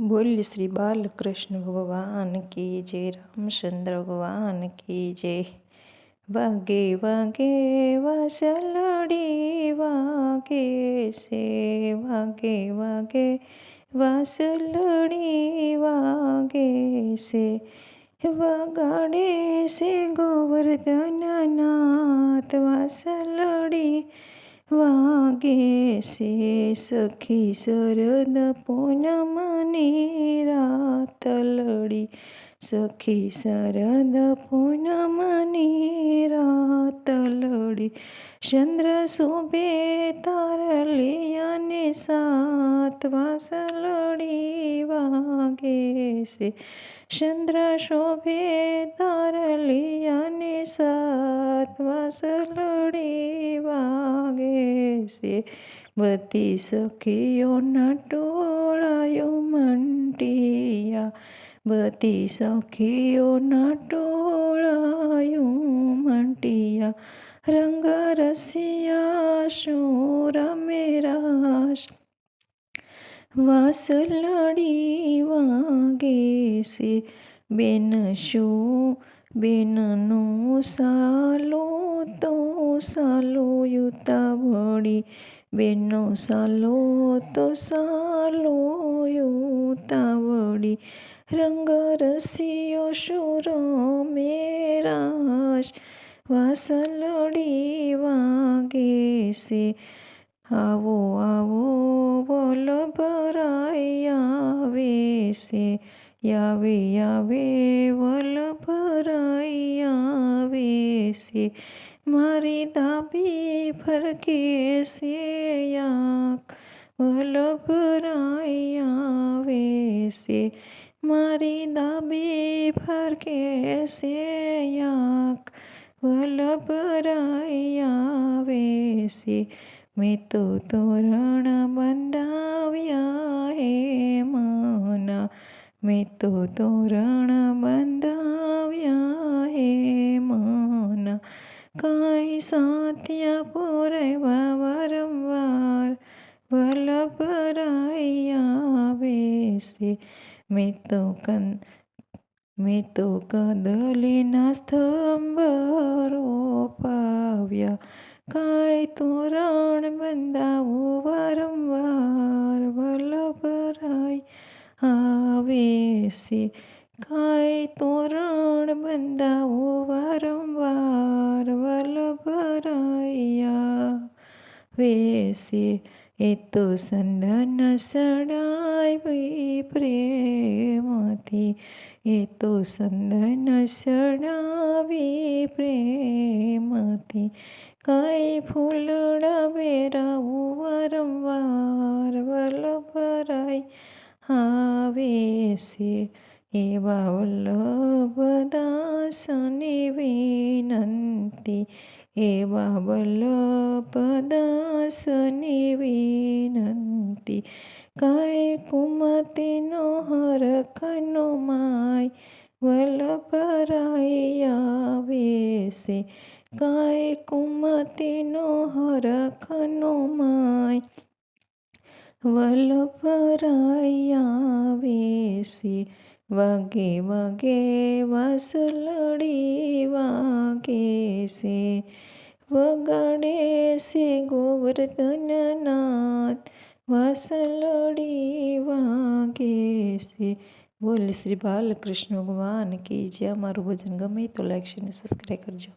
બોલ શ્રી બાલકૃષ્ણ ભગવાન કી જય, રામચંદ્ર ભગવાન કી જય. વાગે વાગે, વાસલડી, વાગે સે, વાગે વાગે, વાસલડી, વાગે સે. વગાડે સે ગોવર્ધન નાથ વાસલડી વાગે છે સખી શરદ પૂનમની રાત લડી સખી શરદ પૂનમની રાત લડી ચંદ્ર શોભે તારલિયાને સાત વાસલડી વાગે છે. ચંદ્ર શોભે તારલિયાને સાત વાસલડી વાગે છે બધી સખીઓના ટોળાયો મંટિયા બધી સખીઓના ટોળાયો મંટિયા રંગ રસિયા શું રમે વાસ લડી વાગે છે બેન શું બેનનું સાલો તો સાલો યુતાવળી બેનો સાલો તો સાલો યુતાવળી રંગ રસિયો શુર મેરાશ વાસલડી વાગે છે આવો આવો બોલ ભરાઈ આવે છે યાવે યાવે વલ ભરાય આવે છે મારી દાબી ફરકે છે યાક વલ ભરાય આવે છે મારી દાબી ફરકે છે યાક વલ ભરાય આવે છે મેં તો તોરણ બંધાવ્યા હે મના મેં તો તોરણ બંધાવ્યા હે મના. કાંઈ સાત્યા પૂરવા વારંવાર વલ્લભરાય છે. મેં તો કન મેં તો કદલીના સ્તંભ રોપાવ્યા કાંઈ તોરણ બંધાવું વારંવાર આવે કાય તોરણ બંધાવો વારંવાર વલ્લભરાય વેસે, એ તો સંદન સડાવી પ્રેમથી. એ તો સંદન સડાવી પ્રેમથી. કઈ ફૂલડા બેરાવું વારંવાર વલ્લભરાય આવે છે એવા વલ્લભદાસની વિનંતી એવા વલ્લભદાસની વિનંતી કાંઈ કુમતીનો હરખનો માય વલ્લભરાય આવે છે કાંઈ કુમતીનો હરખનો માય વલ્લભરાય છે વાગે વાગે વાસલડી વાગે છે વગાડે છે ગોવર્ધનનાથ, વાસલડી વાગે છે બોલ શ્રી બાલકૃષ્ણ ભગવાન કે જે અમારું ભજન ગમે તો લાઈક અને સબસ્ક્રાઈબ કરજો.